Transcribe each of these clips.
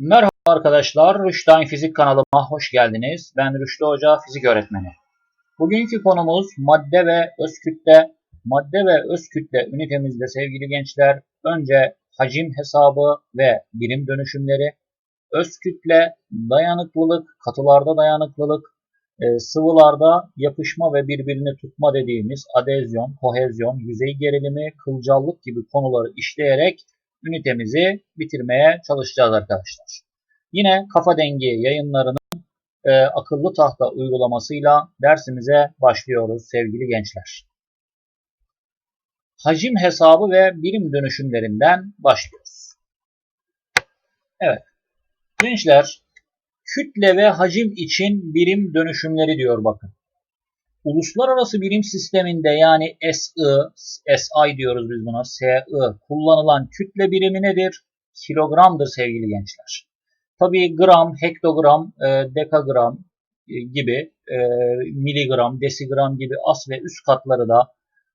Merhaba arkadaşlar, Rüştay Fizik kanalıma hoş geldiniz. Ben Rüştü Hoca, fizik öğretmeni. Bugünkü konumuz madde ve öz kütle. Madde ve öz kütle ünitemizde sevgili gençler, önce hacim hesabı ve birim dönüşümleri, öz kütle, dayanıklılık, katılarda dayanıklılık, e, sıvılarda yapışma ve birbirini tutma dediğimiz adezyon, kohezyon, yüzey gerilimi, kılcallık gibi konuları işleyerek ünitemizi bitirmeye çalışacağız arkadaşlar. Yine kafa dengi yayınlarının e, akıllı tahta uygulamasıyla dersimize başlıyoruz sevgili gençler. Hacim hesabı ve birim dönüşümlerinden başlıyoruz. Evet. Gençler kütle ve hacim için birim dönüşümleri diyor bakın. Uluslararası birim sisteminde yani SI, SI diyoruz biz buna, SI kullanılan kütle birimi nedir? Kilogramdır sevgili gençler. Tabii gram, hektogram, e, dekagram e, gibi, e, miligram, desigram gibi as ve üst katları da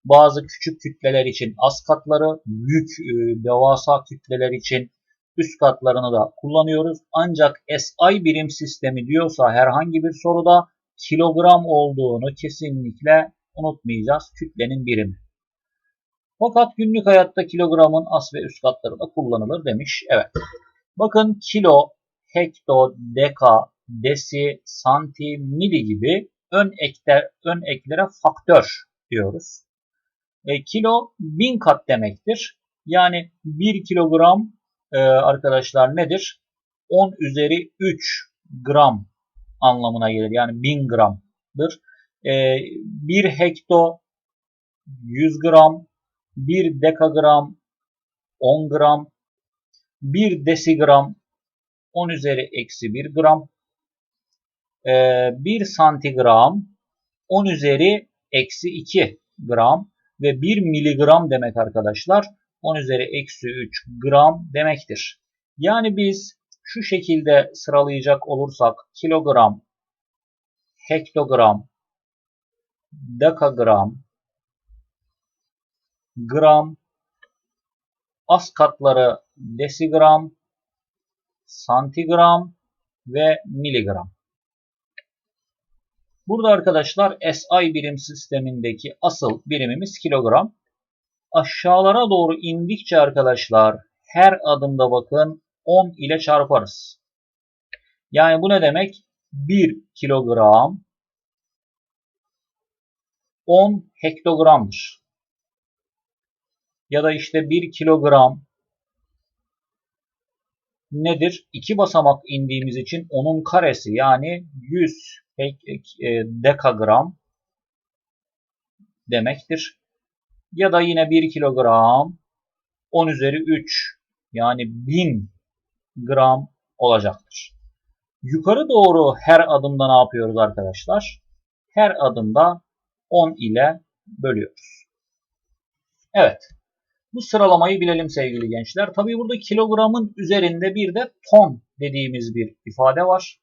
bazı küçük kütleler için as katları, büyük devasa kütleler için üst katlarını da kullanıyoruz. Ancak SI birim sistemi diyorsa herhangi bir soruda kilogram olduğunu kesinlikle unutmayacağız. Kütlenin birimi. Fakat günlük hayatta kilogramın as ve üst katları da kullanılır demiş. Evet. Bakın kilo, hekto, deka, desi, santi, mili gibi ön ekler, ön eklere faktör diyoruz. E, kilo bin kat demektir. Yani 1 kilogram e, arkadaşlar nedir? 10 üzeri 3 gram anlamına gelir. Yani 1000 gramdır. E, 1 hekto 100 gram, 1 dekagram 10 gram, 1 desigram 10 üzeri eksi 1 gram, e, 1 santigram 10 üzeri eksi 2 gram ve 1 miligram demek arkadaşlar 10 üzeri eksi 3 gram demektir. Yani biz şu şekilde sıralayacak olursak kilogram, hektogram, dekagram, gram, az katları desigram, santigram ve miligram. Burada arkadaşlar SI birim sistemindeki asıl birimimiz kilogram. Aşağılara doğru indikçe arkadaşlar her adımda bakın 10 ile çarparız. Yani bu ne demek? 1 kilogram 10 hektogramdır. Ya da işte 1 kilogram nedir? 2 basamak indiğimiz için onun karesi yani 100 e, dekagram demektir. Ya da yine 1 kilogram 10 üzeri 3 yani 1000 gram olacaktır. Yukarı doğru her adımda ne yapıyoruz arkadaşlar? Her adımda 10 ile bölüyoruz. Evet. Bu sıralamayı bilelim sevgili gençler. Tabii burada kilogramın üzerinde bir de ton dediğimiz bir ifade var.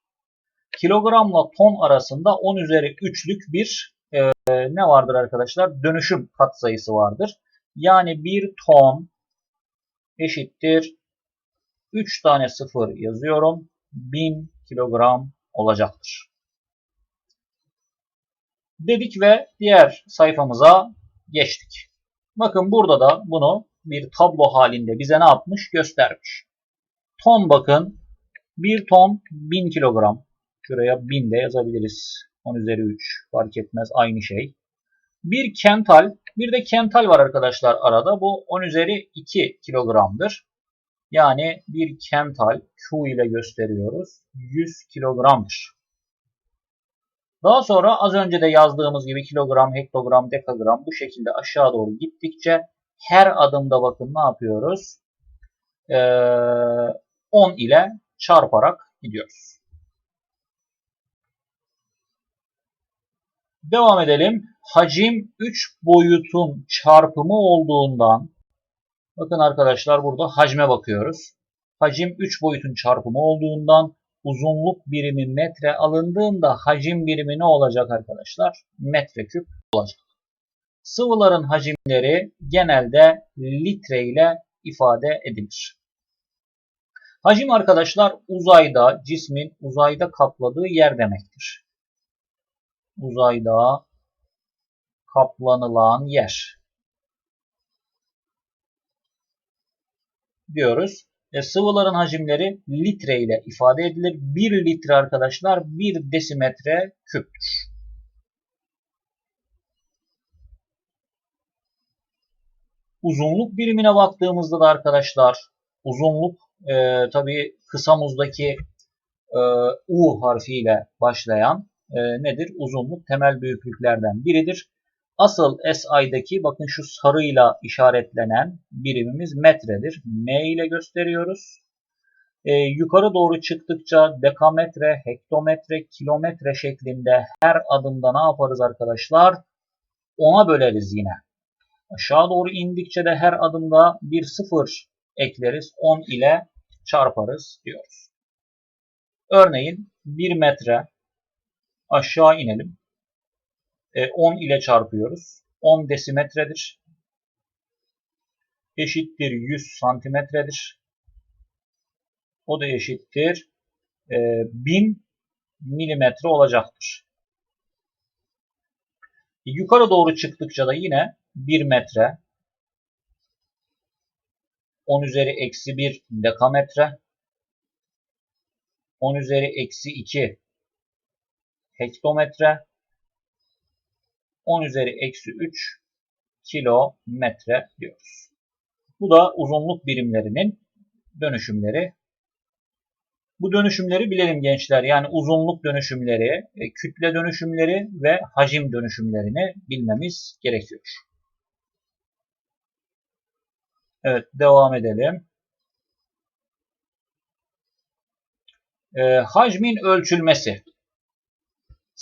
Kilogramla ton arasında 10 üzeri 3'lük bir e, ne vardır arkadaşlar? Dönüşüm katsayısı vardır. Yani 1 ton eşittir 3 tane sıfır yazıyorum. 1000 kilogram olacaktır. Dedik ve diğer sayfamıza geçtik. Bakın burada da bunu bir tablo halinde bize ne yapmış? Göstermiş. Ton bakın. 1 ton 1000 kilogram. Şuraya 1000 de yazabiliriz. 10 üzeri 3 fark etmez aynı şey. Bir kental. Bir de kental var arkadaşlar arada. Bu 10 üzeri 2 kilogramdır. Yani bir kental Q ile gösteriyoruz. 100 kilogramdır. Daha sonra az önce de yazdığımız gibi kilogram, hektogram, dekagram bu şekilde aşağı doğru gittikçe her adımda bakın ne yapıyoruz? Ee, 10 ile çarparak gidiyoruz. Devam edelim. Hacim 3 boyutun çarpımı olduğundan bakın arkadaşlar burada hacme bakıyoruz. Hacim 3 boyutun çarpımı olduğundan uzunluk birimi metre alındığında hacim birimi ne olacak arkadaşlar? Metreküp olacak. Sıvıların hacimleri genelde litre ile ifade edilir. Hacim arkadaşlar uzayda cismin uzayda kapladığı yer demektir. Uzayda kaplanılan yer diyoruz. E, sıvıların hacimleri litre ile ifade edilir. 1 litre arkadaşlar 1 desimetre küptür. Uzunluk birimine baktığımızda da arkadaşlar uzunluk e, tabi kısa muzdaki e, U harfiyle başlayan e, nedir? Uzunluk temel büyüklüklerden biridir. Asıl SI'daki bakın şu sarıyla işaretlenen birimimiz metredir. M ile gösteriyoruz. E, yukarı doğru çıktıkça dekametre, hektometre, kilometre şeklinde her adımda ne yaparız arkadaşlar? Ona böleriz yine. Aşağı doğru indikçe de her adımda bir sıfır ekleriz. 10 ile çarparız diyoruz. Örneğin 1 metre aşağı inelim. 10 e, ile çarpıyoruz. 10 desimetredir. Eşittir 100 santimetredir. O da eşittir 1000 e, milimetre olacaktır. Yukarı doğru çıktıkça da yine 1 metre 10 üzeri eksi 1 dekametre 10 üzeri eksi 2 hektometre 10 üzeri eksi 3 kilometre diyoruz. Bu da uzunluk birimlerinin dönüşümleri. Bu dönüşümleri bilelim gençler. Yani uzunluk dönüşümleri, e, kütle dönüşümleri ve hacim dönüşümlerini bilmemiz gerekiyor. Evet devam edelim. E, hacmin ölçülmesi.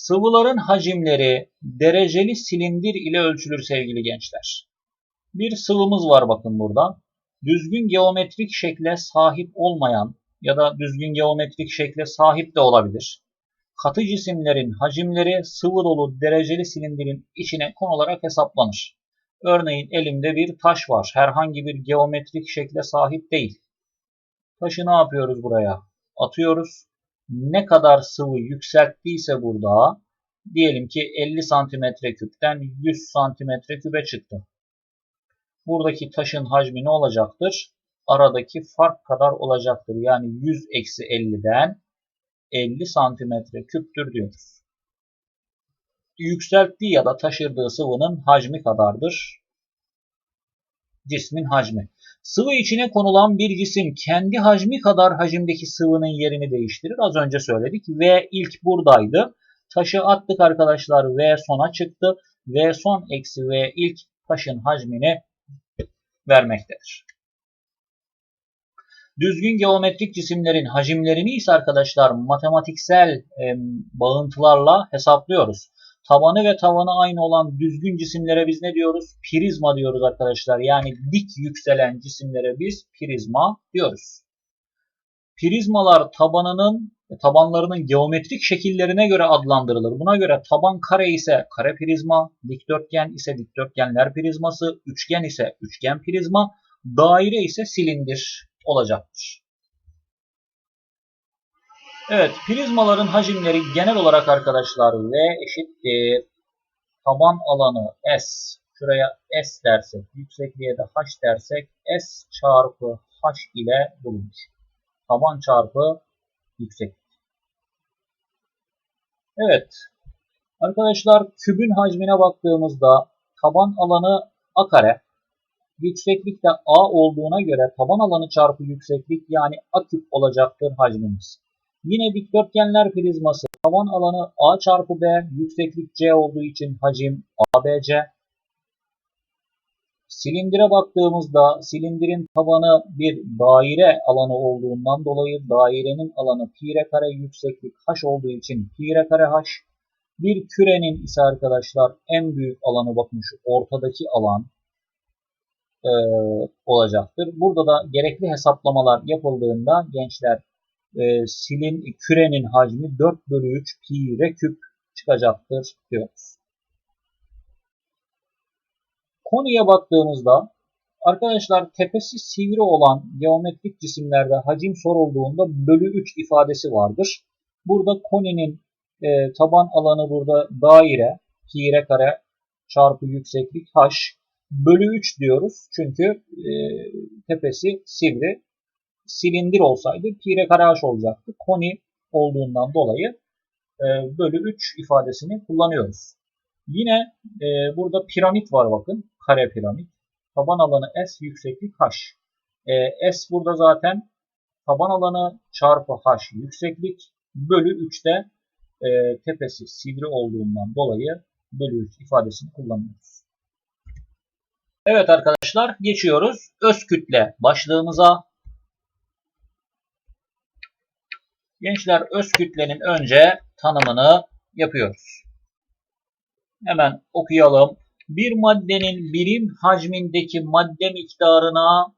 Sıvıların hacimleri dereceli silindir ile ölçülür sevgili gençler. Bir sıvımız var bakın burada. Düzgün geometrik şekle sahip olmayan ya da düzgün geometrik şekle sahip de olabilir. Katı cisimlerin hacimleri sıvı dolu dereceli silindirin içine konularak hesaplanır. Örneğin elimde bir taş var. Herhangi bir geometrik şekle sahip değil. Taşı ne yapıyoruz buraya? Atıyoruz. Ne kadar sıvı yükselttiyse burada diyelim ki 50 santimetre küpten 100 santimetre küpe çıktı. Buradaki taşın hacmi ne olacaktır? Aradaki fark kadar olacaktır. Yani 100 eksi 50'den 50 santimetre küptür diyoruz yükselttiği ya da taşırdığı sıvının hacmi kadardır. Cismin hacmi. Sıvı içine konulan bir cisim kendi hacmi kadar hacimdeki sıvının yerini değiştirir. Az önce söyledik. V ilk buradaydı. Taşı attık arkadaşlar. V sona çıktı. V son eksi V ilk taşın hacmini vermektedir. Düzgün geometrik cisimlerin hacimlerini ise arkadaşlar matematiksel e, bağıntılarla hesaplıyoruz. Tabanı ve tavanı aynı olan düzgün cisimlere biz ne diyoruz? Prizma diyoruz arkadaşlar. Yani dik yükselen cisimlere biz prizma diyoruz. Prizmalar tabanının tabanlarının geometrik şekillerine göre adlandırılır. Buna göre taban kare ise kare prizma, dikdörtgen ise dikdörtgenler prizması, üçgen ise üçgen prizma, daire ise silindir olacaktır. Evet, prizmaların hacimleri genel olarak arkadaşlar V eşittir. Taban alanı S. Şuraya S dersek, yüksekliğe de H dersek S çarpı H ile bulunur. Taban çarpı yükseklik. Evet. Arkadaşlar kübün hacmine baktığımızda taban alanı A kare. Yükseklik de A olduğuna göre taban alanı çarpı yükseklik yani A küp olacaktır hacmimiz. Yine dikdörtgenler prizması tavan alanı A çarpı B, yükseklik C olduğu için hacim ABC. Silindire baktığımızda silindirin tabanı bir daire alanı olduğundan dolayı dairenin alanı pi r kare yükseklik h olduğu için pi r kare h. Bir kürenin ise arkadaşlar en büyük alanı bakın şu ortadaki alan e, olacaktır. Burada da gerekli hesaplamalar yapıldığında gençler e, silin kürenin hacmi 4 bölü 3 pi r küp çıkacaktır diyoruz. Konuya baktığımızda Arkadaşlar tepesi sivri olan geometrik cisimlerde hacim sorulduğunda bölü 3 ifadesi vardır. Burada koninin e, taban alanı burada daire, pi kare çarpı yükseklik h bölü 3 diyoruz. Çünkü e, tepesi sivri. Silindir olsaydı pi kare h olacaktı. Koni olduğundan dolayı e, bölü 3 ifadesini kullanıyoruz. Yine e, burada piramit var bakın. Kare piramit. Taban alanı S, yükseklik H. E, S burada zaten taban alanı çarpı H yükseklik bölü 3'te e, tepesi sivri olduğundan dolayı bölü 3 ifadesini kullanıyoruz. Evet arkadaşlar geçiyoruz öz kütle başlığımıza. Gençler öz kütlenin önce tanımını yapıyoruz. Hemen okuyalım. Bir maddenin birim hacmindeki madde miktarına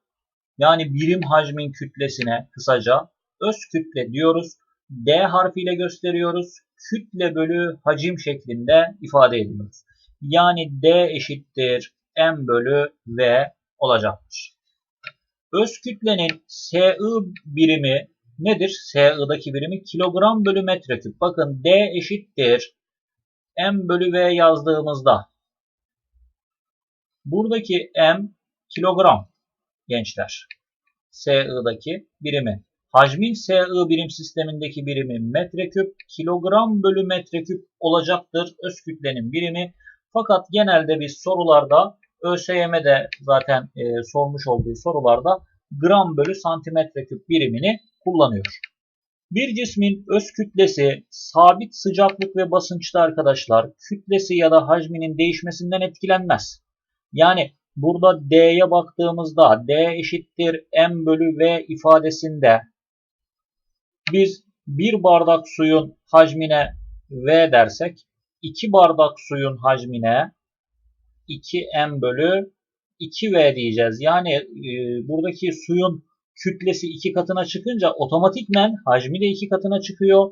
yani birim hacmin kütlesine kısaca öz kütle diyoruz. D harfiyle gösteriyoruz. Kütle bölü hacim şeklinde ifade ediyoruz. Yani D eşittir M bölü V olacaktır. Öz kütlenin SI birimi nedir? SI'daki birimi kilogram bölü metreküp. Bakın D eşittir M bölü V yazdığımızda buradaki M kilogram gençler. SI'daki birimi. Hacmin SI birim sistemindeki birimi metreküp kilogram bölü metreküp olacaktır öz kütlenin birimi. Fakat genelde biz sorularda ÖSYM'de zaten e, sormuş olduğu sorularda gram bölü santimetre küp birimini kullanıyor. Bir cismin öz kütlesi sabit sıcaklık ve basınçta arkadaşlar kütlesi ya da hacminin değişmesinden etkilenmez. Yani burada D'ye baktığımızda D eşittir M bölü V ifadesinde biz bir bardak suyun hacmine V dersek 2 bardak suyun hacmine 2M bölü 2V diyeceğiz. Yani e, buradaki suyun kütlesi 2 katına çıkınca otomatikmen hacmi de 2 katına çıkıyor.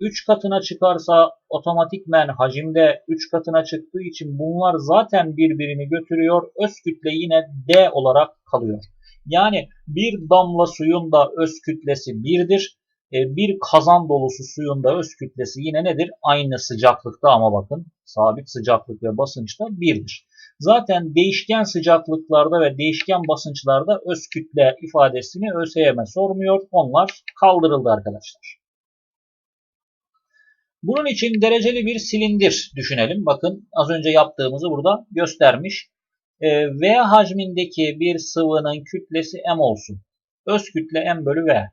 3 katına çıkarsa otomatikmen hacimde 3 katına çıktığı için bunlar zaten birbirini götürüyor. Öz kütle yine D olarak kalıyor. Yani bir damla suyun da öz kütlesi 1'dir. E, bir kazan dolusu suyun da öz kütlesi yine nedir? Aynı sıcaklıkta ama bakın sabit sıcaklık ve basınçta 1'dir. Zaten değişken sıcaklıklarda ve değişken basınçlarda öz kütle ifadesini ÖSYM sormuyor. Onlar kaldırıldı arkadaşlar. Bunun için dereceli bir silindir düşünelim. Bakın az önce yaptığımızı burada göstermiş. E, v hacmindeki bir sıvının kütlesi M olsun. Öz kütle M bölü V.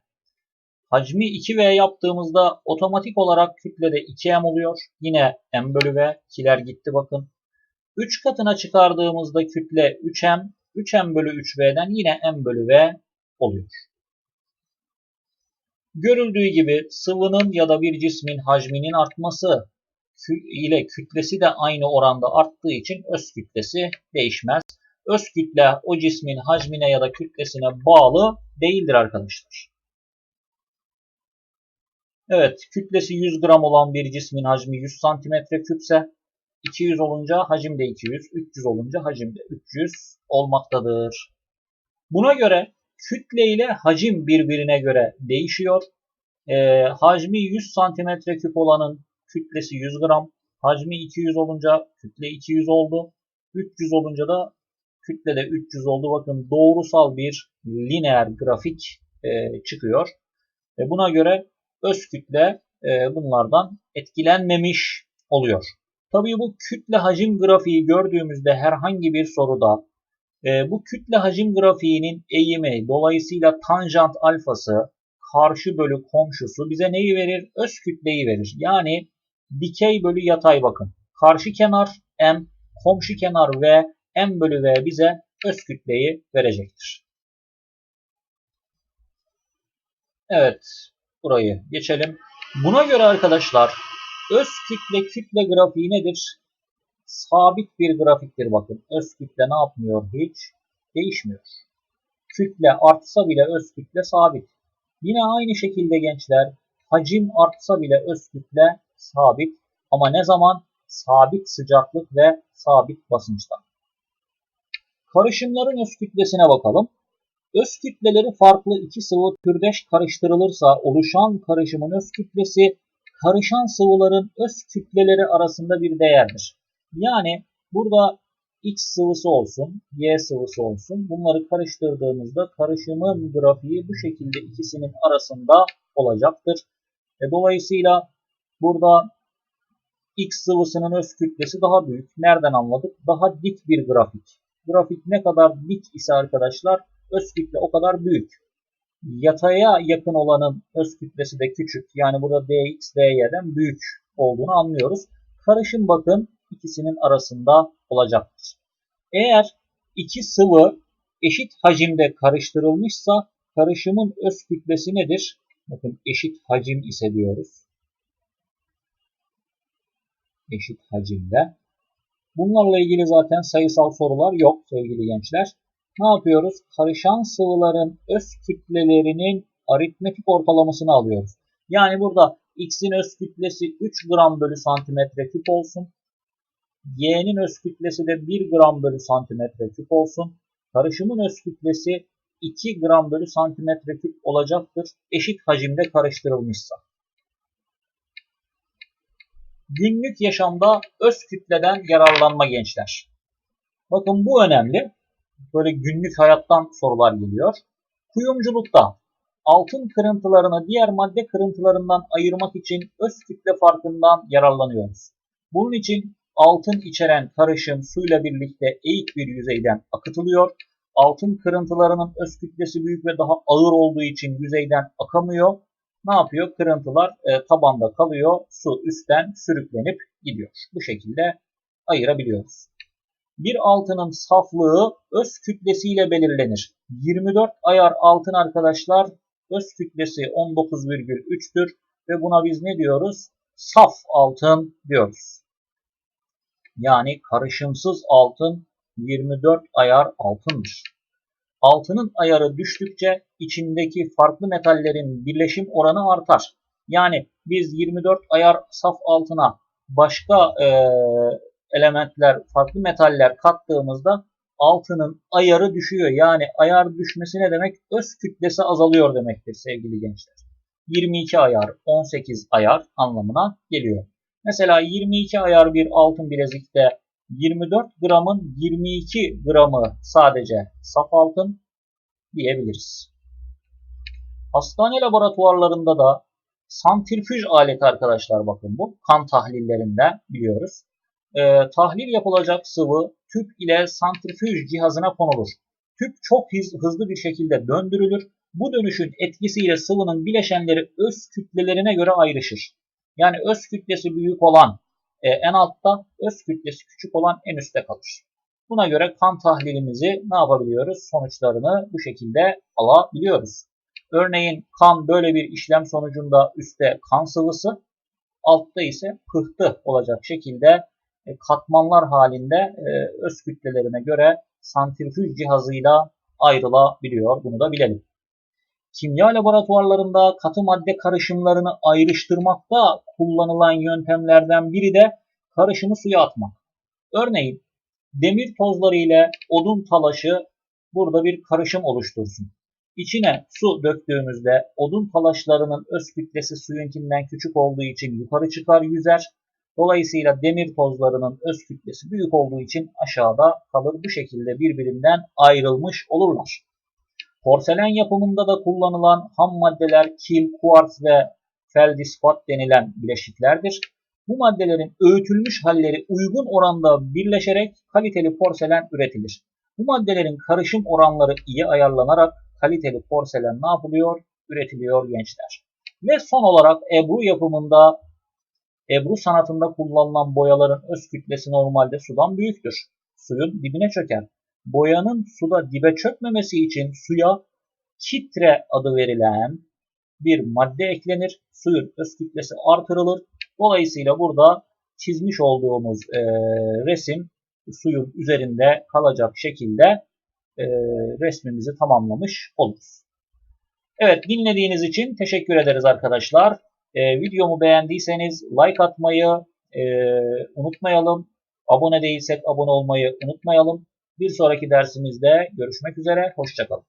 Hacmi 2V yaptığımızda otomatik olarak kütlede 2M oluyor. Yine M bölü V. 2'ler gitti bakın. 3 katına çıkardığımızda kütle 3M. 3M bölü 3V'den yine M bölü V oluyor. Görüldüğü gibi sıvının ya da bir cismin hacminin artması ile kütlesi de aynı oranda arttığı için öz kütlesi değişmez. Öz kütle o cismin hacmine ya da kütlesine bağlı değildir arkadaşlar. Evet, kütlesi 100 gram olan bir cismin hacmi 100 santimetre küpse 200 olunca hacim de 200, 300 olunca hacim de 300 olmaktadır. Buna göre kütle ile hacim birbirine göre değişiyor. E, hacmi 100 santimetre küp olanın kütlesi 100 gram. Hacmi 200 olunca kütle 200 oldu. 300 olunca da kütle de 300 oldu. Bakın doğrusal bir lineer grafik e, çıkıyor. E, buna göre öz kütle e, bunlardan etkilenmemiş oluyor. Tabii bu kütle hacim grafiği gördüğümüzde herhangi bir soruda e, bu kütle hacim grafiğinin eğimi dolayısıyla tanjant alfası karşı bölü komşusu bize neyi verir? Öz kütleyi verir. Yani dikey bölü yatay bakın. Karşı kenar M, komşu kenar V, M bölü V bize öz kütleyi verecektir. Evet, burayı geçelim. Buna göre arkadaşlar öz kütle kütle grafiği nedir? Sabit bir grafiktir bakın. Öz kütle ne yapmıyor? Hiç değişmiyor. Kütle artsa bile öz kütle sabit. Yine aynı şekilde gençler hacim artsa bile öz kütle sabit. Ama ne zaman? Sabit sıcaklık ve sabit basınçta. Karışımların öz kütlesine bakalım. Öz kütleleri farklı iki sıvı türdeş karıştırılırsa oluşan karışımın öz kütlesi karışan sıvıların öz kütleleri arasında bir değerdir. Yani burada X sıvısı olsun, Y sıvısı olsun. Bunları karıştırdığımızda karışımın grafiği bu şekilde ikisinin arasında olacaktır. E, dolayısıyla burada X sıvısının öz kütlesi daha büyük. Nereden anladık? Daha dik bir grafik. Grafik ne kadar dik ise arkadaşlar öz kütle o kadar büyük. Yataya yakın olanın öz kütlesi de küçük. Yani burada dx dy'den büyük olduğunu anlıyoruz. Karışım bakın ikisinin arasında olacaktır. Eğer iki sıvı eşit hacimde karıştırılmışsa karışımın öz kütlesi nedir? Bakın eşit hacim ise diyoruz. Eşit hacimde. Bunlarla ilgili zaten sayısal sorular yok sevgili gençler. Ne yapıyoruz? Karışan sıvıların öz kütlelerinin aritmetik ortalamasını alıyoruz. Yani burada X'in öz kütlesi 3 gram bölü santimetre küp olsun. Y'nin öz kütlesi de 1 gram bölü santimetre küp olsun. Karışımın öz kütlesi 2 gram bölü santimetre küp olacaktır. Eşit hacimde karıştırılmışsa. Günlük yaşamda öz kütleden yararlanma gençler. Bakın bu önemli. Böyle günlük hayattan sorular geliyor. Kuyumculukta altın kırıntılarını diğer madde kırıntılarından ayırmak için öz kütle farkından yararlanıyoruz. Bunun için altın içeren karışım suyla birlikte eğik bir yüzeyden akıtılıyor. Altın kırıntılarının öz kütlesi büyük ve daha ağır olduğu için yüzeyden akamıyor. Ne yapıyor? Kırıntılar e, tabanda kalıyor. Su üstten sürüklenip gidiyor. Bu şekilde ayırabiliyoruz. Bir altının saflığı öz kütlesiyle belirlenir. 24 ayar altın arkadaşlar öz kütlesi 19,3'tür ve buna biz ne diyoruz? Saf altın diyoruz. Yani karışımsız altın 24 ayar altındır. Altının ayarı düştükçe içindeki farklı metallerin birleşim oranı artar. Yani biz 24 ayar saf altına başka e, elementler, farklı metaller kattığımızda altının ayarı düşüyor. Yani ayar düşmesi ne demek? Öz kütlesi azalıyor demektir sevgili gençler. 22 ayar, 18 ayar anlamına geliyor. Mesela 22 ayar bir altın bilezikte 24 gramın 22 gramı sadece saf altın diyebiliriz. Hastane laboratuvarlarında da santrifüj aleti arkadaşlar bakın bu. Kan tahlillerinde biliyoruz. Ee, tahlil yapılacak sıvı tüp ile santrifüj cihazına konulur. Tüp çok hızlı bir şekilde döndürülür. Bu dönüşün etkisiyle sıvının bileşenleri öz kütlelerine göre ayrışır. Yani öz kütlesi büyük olan e, en altta, öz kütlesi küçük olan en üstte kalır. Buna göre kan tahlilimizi ne yapabiliyoruz? Sonuçlarını bu şekilde alabiliyoruz. Örneğin kan böyle bir işlem sonucunda üstte kan sıvısı, altta ise pıhtı olacak şekilde e, katmanlar halinde e, öz kütlelerine göre santrifüj cihazıyla ayrılabiliyor. Bunu da bilelim. Kimya laboratuvarlarında katı madde karışımlarını ayrıştırmakta kullanılan yöntemlerden biri de karışımı suya atmak. Örneğin demir tozları ile odun talaşı burada bir karışım oluştursun. İçine su döktüğümüzde odun talaşlarının öz kütlesi suyunkinden küçük olduğu için yukarı çıkar yüzer. Dolayısıyla demir tozlarının öz kütlesi büyük olduğu için aşağıda kalır. Bu şekilde birbirinden ayrılmış olurlar. Porselen yapımında da kullanılan ham maddeler kil, kuars ve feldispat denilen bileşiklerdir. Bu maddelerin öğütülmüş halleri uygun oranda birleşerek kaliteli porselen üretilir. Bu maddelerin karışım oranları iyi ayarlanarak kaliteli porselen ne yapılıyor? Üretiliyor gençler. Ve son olarak Ebru yapımında, Ebru sanatında kullanılan boyaların öz kütlesi normalde sudan büyüktür. Suyun dibine çöker. Boyanın suda dibe çökmemesi için suya kitre adı verilen bir madde eklenir. Suyun öz kütlesi artırılır. Dolayısıyla burada çizmiş olduğumuz e, resim suyun üzerinde kalacak şekilde e, resmimizi tamamlamış oluruz. Evet dinlediğiniz için teşekkür ederiz arkadaşlar. E, videomu beğendiyseniz like atmayı e, unutmayalım. Abone değilsek abone olmayı unutmayalım. Bir sonraki dersimizde görüşmek üzere. Hoşçakalın.